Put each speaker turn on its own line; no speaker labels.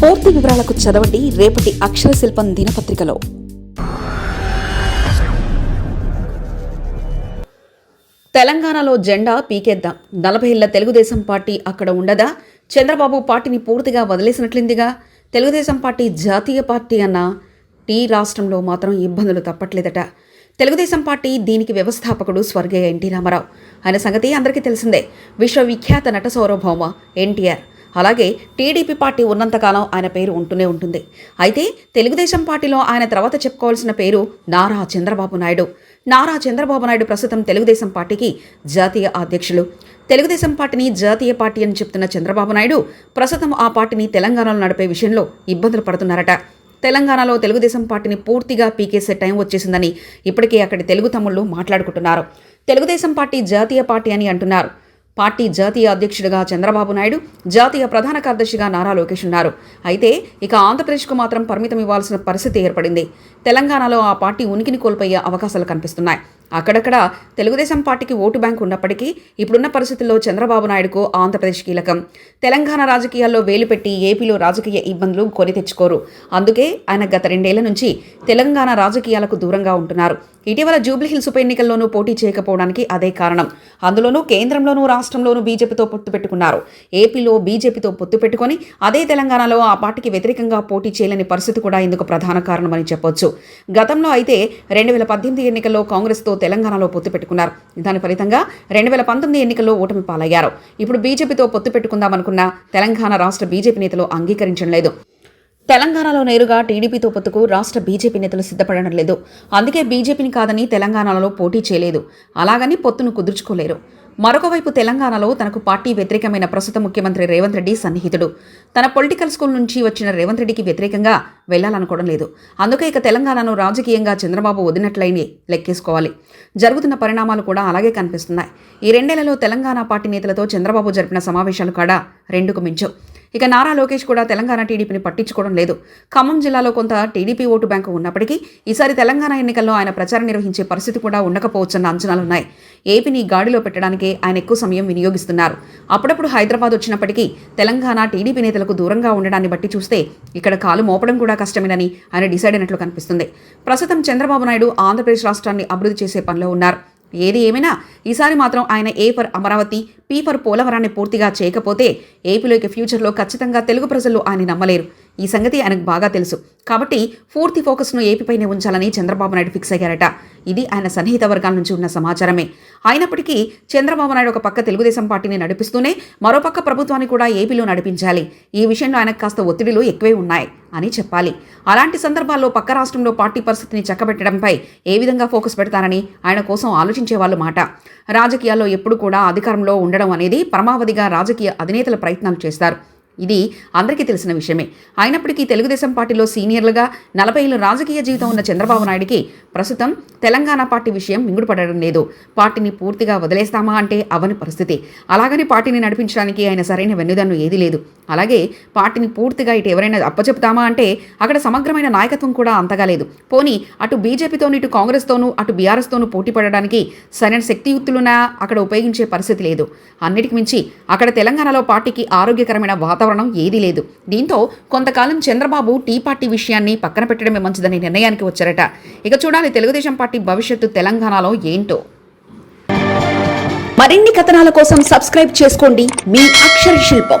పూర్తి వివరాలకు చదవండి రేపటి అక్షర శిల్పం దినపత్రికలో. తెలంగాణలో జెండా పీకేద్దాం. నలభై ఏళ్ళ తెలుగుదేశం పార్టీ అక్కడ ఉండదా? చంద్రబాబు పార్టీని పూర్తిగా వదిలేసినట్లిందిగా? తెలుగుదేశం పార్టీ జాతీయ పార్టీ అన్న టీ రాష్ట్రంలో మాత్రం ఇబ్బందులు తప్పట్లేదట. తెలుగుదేశం పార్టీ దీనికి వ్యవస్థాపకుడు స్వర్గీయ ఎన్టీ రామారావు. ఆయన సంగతి అందరికీ తెలిసిందే. విశ్వవిఖ్యాత నట సౌరభౌమ ఎన్టీఆర్. అలాగే టీడీపీ పార్టీ ఉన్నంతకాలం ఆయన పేరు ఉంటూనే ఉంటుంది. అయితే తెలుగుదేశం పార్టీలో ఆయన తర్వాత చెప్పుకోవాల్సిన పేరు నారా చంద్రబాబు నాయుడు. నారా చంద్రబాబు నాయుడు ప్రస్తుతం తెలుగుదేశం పార్టీకి జాతీయ అధ్యక్షులు. తెలుగుదేశం పార్టీని జాతీయ పార్టీ అని చెప్తున్న చంద్రబాబు నాయుడు ప్రస్తుతం ఆ పార్టీని తెలంగాణలో నడిపే విషయంలో ఇబ్బందులు పడుతున్నారట. తెలంగాణలో తెలుగుదేశం పార్టీని పూర్తిగా పీకేసే టైం వచ్చేసిందని ఇప్పటికే అక్కడి తెలుగు తమ్ముళ్ళు మాట్లాడుకుంటున్నారు. తెలుగుదేశం పార్టీ జాతీయ పార్టీ అని అంటున్నారు. పార్టీ జాతీయ అధ్యక్షుడిగా చంద్రబాబు నాయుడు జాతీయ ప్రధాన కార్యదర్శిగా నారా లోకేష్ ఉన్నారు. అయితే ఇక ఆంధ్రప్రదేశ్కు మాత్రం పరిమితం ఇవ్వాల్సిన పరిస్థితి ఏర్పడింది. తెలంగాణలో ఆ పార్టీ ఉనికిని కోల్పోయే అవకాశాలు కనిపిస్తున్నాయి. అక్కడక్కడ తెలుగుదేశం పార్టీకి ఓటు బ్యాంక్ ఉన్నప్పటికీ ఇప్పుడున్న పరిస్థితుల్లో చంద్రబాబు నాయుడుకు ఆంధ్రప్రదేశ్ కీలకం. తెలంగాణ రాజకీయాల్లో వేలు పెట్టి ఏపీలో రాజకీయ ఇబ్బందులు కొని తెచ్చుకోరు. అందుకే ఆయన గత రెండేళ్ళ నుంచి తెలంగాణ రాజకీయాలకు దూరంగా ఉంటున్నారు. ఇటీవల జూబ్లీహిల్స్ ఉప ఎన్నికల్లోనూ పోటీ చేయకపోవడానికి అదే కారణం. అందులోనూ కేంద్రంలోనూ రాష్ట్రంలోనూ బీజేపీతో పొత్తు పెట్టుకున్నారు. ఏపీలో బీజేపీతో పొత్తు పెట్టుకొని అదే తెలంగాణలో ఆ పార్టీకి వ్యతిరేకంగా పోటీ చేయలేని పరిస్థితి కూడా ఇందుకు ప్రధాన కారణమని చెప్పొచ్చు. గతంలో అయితే రెండు వేల పద్దెనిమిది ఎన్నికల్లో కాంగ్రెస్తో తెలంగాణలో పొత్తు పెట్టుకున్నారు. దాని ఫలితంగా రెండు వేల పంతొమ్మిది ఎన్నికల్లో ఓటమి పాలయ్యారు. ఇప్పుడు బీజేపీతో పొత్తు పెట్టుకుందామనుకున్న తెలంగాణ రాష్ట్ర బీజేపీ నేతలు అంగీకరించడం లేదు. తెలంగాణలో నేరుగా టీడీపీతో పొత్తుకు రాష్ట్ర బీజేపీ నేతలు సిద్ధపడడం లేదు. అందుకే బీజేపీని కాదని తెలంగాణలో పోటీ చేయలేదు. అలాగని పొత్తును కుదుర్చుకోలేరు. మరొకవైపు తెలంగాణలో తనకు పార్టీ వ్యతిరేకమైన ప్రస్తుత ముఖ్యమంత్రి రేవంత్ రెడ్డి సన్నిహితుడు. తన పొలిటికల్ స్కూల్ నుంచి వచ్చిన రేవంత్ రెడ్డికి వ్యతిరేకంగా వెళ్ళాలనుకోవడం లేదు. అందుకే ఇక తెలంగాణను రాజకీయంగా చంద్రబాబు వదినట్లయిని లెక్కేసుకోవాలి. జరుగుతున్న పరిణామాలు కూడా అలాగే కనిపిస్తున్నాయి. ఈ రెండేళ్ళలో తెలంగాణ పార్టీ నేతలతో చంద్రబాబు జరిపిన సమావేశాలు కూడా రెండుకు మించవు. ఇక నారా లోకేష్ కూడా తెలంగాణ టీడీపీని పట్టించుకోవడం లేదు. ఖమ్మం జిల్లాలో కొంత టీడీపీ ఓటు బ్యాంకు ఉన్నప్పటికీ ఈసారి తెలంగాణ ఎన్నికల్లో ఆయన ప్రచారం నిర్వహించే పరిస్థితి కూడా ఉండకపోవచ్చన్న అంచనాలున్నాయి ఏపీని గాడిలో పెట్టడానికే ఆయన ఎక్కువ సమయం వినియోగిస్తున్నారు. అప్పుడప్పుడు హైదరాబాద్ వచ్చినప్పటికీ తెలంగాణ టీడీపీ నేతలకు దూరంగా ఉండడాన్ని బట్టి చూస్తే ఇక్కడ కాలు మోపడం కూడా కష్టమేనని ఆయన డిసైడ్ అయినట్లు కనిపిస్తుంది. ప్రస్తుతం చంద్రబాబు నాయుడు ఆంధ్రప్రదేశ్ రాష్ట్రాన్ని అభివృద్ధి చేసే పనిలో ఉన్నారు. ఏది ఏమైనా ఈసారి మాత్రం ఆయన A for Amaravati P for పోలవరాన్ని పూర్తిగా చేయకపోతే ఏపీలో ఇక ఫ్యూచర్లో ఖచ్చితంగా తెలుగు ప్రజలు ఆయన నమ్మలేరు. ఈ సంగతి ఆయనకు బాగా తెలుసు. కాబట్టి పూర్తి ఫోకస్ను ఏపీపైనే ఉంచాలని చంద్రబాబు నాయుడు ఫిక్స్ అయ్యారట. ఇది ఆయన సన్నిహిత వర్గాల నుంచి ఉన్న సమాచారమే. అయినప్పటికీ చంద్రబాబు నాయుడు ఒక పక్క తెలుగుదేశం పార్టీని నడిపిస్తూనే మరోపక్క ప్రభుత్వాన్ని కూడా ఏపీలో నడిపించాలి. ఈ విషయంలో ఆయనకు కాస్త ఒత్తిడిలు ఎక్కువే ఉన్నాయి అని చెప్పాలి. అలాంటి సందర్భాల్లో పక్క రాష్ట్రంలో పార్టీ పరిస్థితిని చక్కబెట్టడంపై ఏ విధంగా ఫోకస్ పెడతారని ఆయన కోసం ఆలోచించే వాళ్ళు మాట. రాజకీయాల్లో ఎప్పుడు కూడా అధికారంలో ఉండడం అనేది పరమావధిగా రాజకీయ అధినేతల ప్రయత్నాలు చేస్తారు. ఇది అందరికీ తెలిసిన విషయమే. అయినప్పటికీ తెలుగుదేశం పార్టీలో సీనియర్లుగా నలభై ఏళ్ళు రాజకీయ జీవితం ఉన్న చంద్రబాబు నాయుడికి ప్రస్తుతం తెలంగాణ పార్టీ విషయం మింగుడుపడడం లేదు. పార్టీని పూర్తిగా వదిలేస్తామా అంటే అవని పరిస్థితి. అలాగని పార్టీని నడిపించడానికి ఆయన సరైన వెన్నుదన్ను ఏదీ లేదు. అలాగే పార్టీని పూర్తిగా ఇటు ఎవరైనా అప్పచెప్తామా అంటే అక్కడ సమగ్రమైన నాయకత్వం కూడా అంతగా లేదు. పోనీ అటు బీజేపీతోనూ ఇటు కాంగ్రెస్తోనూ అటు బీఆర్ఎస్తోనూ పోటీ పడడానికి సరైన శక్తియుక్తులున్నా అక్కడ ఉపయోగించే పరిస్థితి లేదు. అన్నిటికి మించి అక్కడ తెలంగాణలో పార్టీకి ఆరోగ్యకరమైన వాతావరణం ఏదీ లేదు. దీంతో కొంతకాలం చంద్రబాబు టీ పార్టీ విషయాన్ని పక్కన పెట్టడమే మంచిదని నిర్ణయానికి వచ్చారట. ఇక చూడాలి తెలుగుదేశం పార్టీ భవిష్యత్తు తెలంగాణలో ఏంటో. మరిన్ని కథనాల కోసం సబ్స్క్రైబ్ చేసుకోండి. మీ అక్షర శిల్పం.